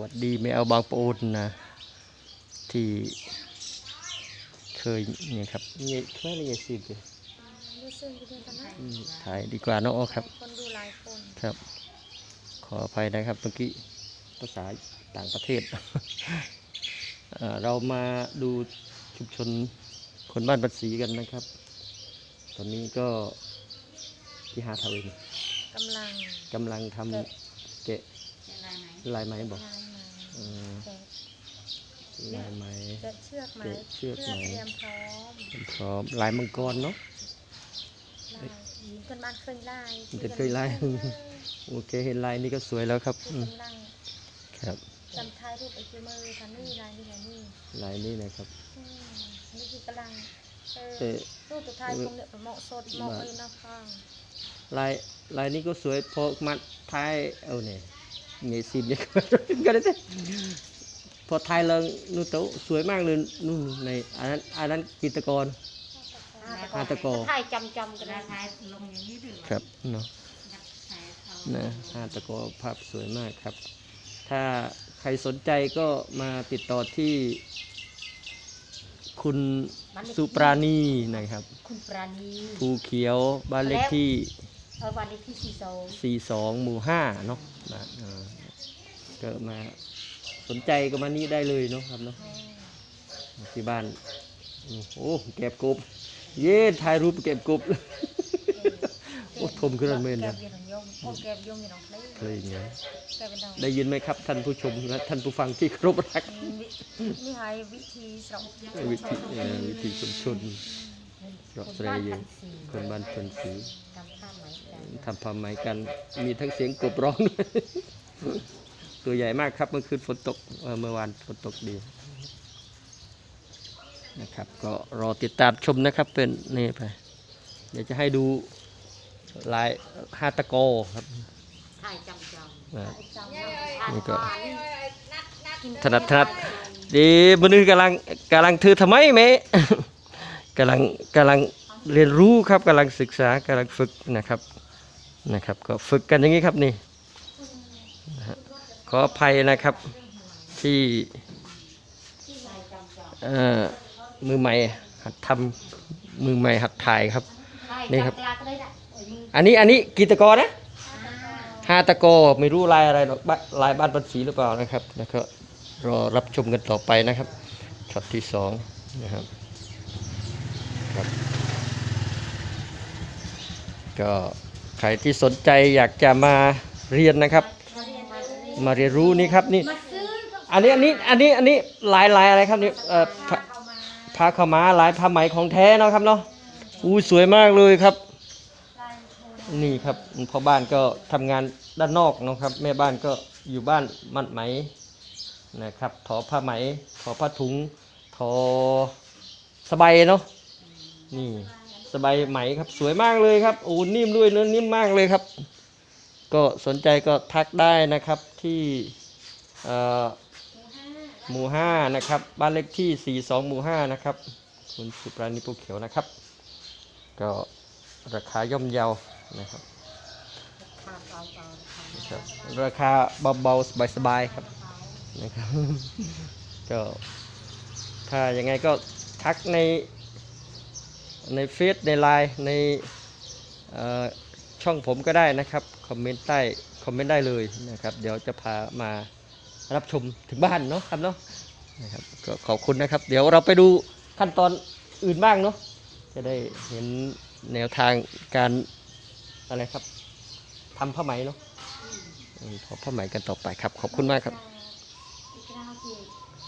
วัสดีไม่เอาบางปูนนะ ที่เคยเนี่ยครับเนี่ยแค่เลยสิบเลยรู้สึกดีกันนะอืมถ่ายดีกว่าเนาะครับ คนดูหลายคนครับ ขออภัยนะครับเมื่อกี้ภาษาต่างประเทศเอ่อเรามาดูชุมชนคนบ้านบัดศรีกันนะครับ ตอนนี้ก็ที่หาทาวินกำลังกำลังทำแกะเกะลายไหมบอก ลายไหมเออแกะลายไหมแกะเชือกไหมแกะเชือกไหม เตรียมพร้อมพร้อมลายมังกรเนาะ ลายหญิงกันบ้านเคยลายหญิงกันเคยลายโอเคเห็นลายนี้ก็สวยแล้วครับคือือมกำลังครับจำท้ายรูปไอ้คือมือทันนี่ลายนี่ลายนี่ลายนี้นะครับ อืมนี่คือกำลังเออแต่ รูปสุดท้ายคงเนี่ยเหมาะสดเหมาะเลยนะฟังลายลายนี้ก็สวยพอมัดท้ายเอาเนี่ย เงยซีบเนี่ยก็ได้พอท้ายเลิงนู่นโตสวยมากเลยนู่นในอันนั้นอันนั้นจิตกรหาตะโกถ่ายจำจำๆกันรานะคาลงอย่างนี้หรือครับเนาะนักขายเขานะฮาตะโกภาพสวยมากครับ ถ้าใครสนใจก็มาติดต่อที่ คุณสุปราณีนะครับ คุณปราณีภูเขียวบ้านเลขที่ เออวันเลขที่สี่สอง42หมู่5เนาะนะเออก็มาสนใจก็มานี่ได้เลยเนาะครับเนาะที่บ้าน โอ้เก็บกบ เย้ถ่ายรูปเก็บกบโอ้ทมขึ้นมาเมนแกนะบยีน้องยงโอ้แกบยงยีน้องเพลงเพลงเนี้ยแกบเป็นดองได้ยินไหมครับท่านผู้ชมและท่านผู้ฟังที่เคารพรักนี่ให้วิธีสองวิธีเอ่อวิธีชุมชน เราแสดงอยู่คนบ้านชนสีทำผ้าไหมกันทำผ้าไหมกันมีทั้งเสียงกบร้องด้วยตัวใหญ่มากครับเมื่อคืนฝนตกเอ่อเมื่อวานฝนตกดีนะครับ ก็รอติดตามชมนะครับเป็นนี่ไปเดี๋ยวจะให้ดูลายฮาตะโกครับถ่ายจำจนะจำนี่ก็ถนัดถนัดดีมือนี้กำลังกำลังถือทำไมเม กำลังกำลังเรียนรู้ครับกำลังศึกษากำลังฝึกนะครับนะครับ ก็ฝึกกันอย่างนี้ครับนี่นะฮะขออภัยนะครับที่เอ่อมือใหม่หัดทำมือใหม่หัดถ่ายครับนี่ครับ อันนี้อันนี้กีตะกรนะฮาตะโกไม่รู้ลายอะไรหรอกบ้านลายบ้านปันสีหรือเปล่านะครับ แล้วก็รอรับชมกันต่อไปนะครับช็อตที่สองนะครับ ครับ ก็ใครที่สนใจอยากจะมาเรียนนะครับ มาเรียนรู้นี่ครับนี่ อันนี้อันนี้อันนี้อันนี้ลายลายอะไรครับนี่เอ่อผ้าผ้าขาวม้าลายผ้าไหมของแท้เนาะครับเนาะอู้สวยมากเลยครับ นี่ครับพ่อบ้านก็ทำงานด้านนอกนะครับ แม่บ้านก็อยู่บ้านมัดไหมนะครับทอผ้าไหมทอผ้าถุงทอสบายเนาะ นี่สบายไหมครับสวยมากเลยครับโอ้นิ่มด้วยเนื้อนิ่มมากเลยครับ ก็สนใจก็ทักได้นะครับที่หมู่ห้านะครับ บ้านเลขที่ 42 หมู่5นะครับ คุณสุปราณีปูเขียวนะครับ ก็ราคาย่อมเยานะครับครับราคาเบาๆสบายๆครับนะครับก็ถ้ายังไงก็ทักใน ในเฟซในไลน์ในช่องผมก็ได้นะครับ คอมเมนต์ใต้คอมเมนต์ได้เลยนะครับ เดี๋ยวจะพามารับชมถึงบ้านเนาะครับเนาะนะครับก็ขอบคุณนะครับ เดี๋ยวเราไปดูขั้นตอนอื่นบ้างเนาะจะได้เห็นแนวทางการอะไรครับทำผ้าไหมเนาะทอผ้าไหมกันต่อไปครับ ขอบคุณมากครับ